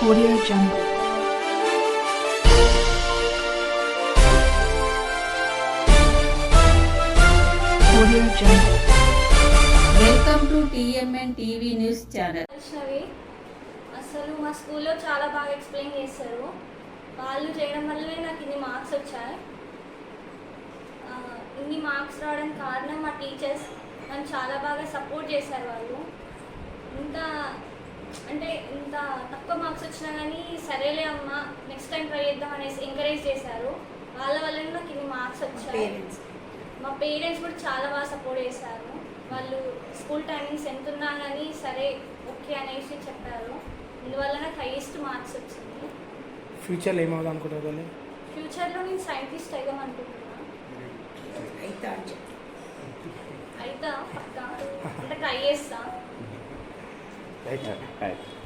Audio Jungle. Audio Jungle. Welcome to TMN TV news channel Vaishnavi అసలు మా స్కూల్లో చాలా బాగా ఎక్స్ప్లెయిన్ చేస్తారు వాళ్ళు చేయడం వల్లనే నాకు ఇన్ని మార్క్స్ వచ్చాయి ఆ, ఇన్ని మార్క్స్ రావడానికి కారణం మా టీచర్స్ నన్ను చాలా బాగా సపోర్ట్ చేశారు వాళ్ళు అంటే ఇంత తక్కువ మార్క్స్ వచ్చినా కానీ సరేలే అమ్మ నెక్స్ట్ టైం ట్రై చేద్దాం అనేసి ఎంకరేజ్ చేశారు. వాళ్ళ వల్లనే నాకు ఇన్ని మార్క్స్ వచ్చాయి. మా పేరెంట్స్ కూడా చాలా బాగా సపోర్ట్ చేశారు. వాళ్ళు స్కూల్ టైమింగ్స్ ఎంత ఉన్నా కానీ సరే ఓకే అనేసి చెప్పారు. ఇందువల్ల నాకు హైయెస్ట్ మార్క్స్ వచ్చింది. ఫ్యూచర్లో ఏమవుదాం అనుకుంటారు వాళ్ళు ఫ్యూచర్లో నేను సైంటిస్ట్ అయ్యాం అనుకుంటున్నాను అయితే పక్కా. అంటే ట్రై ಆಯ್ತು ಆಯ್ತು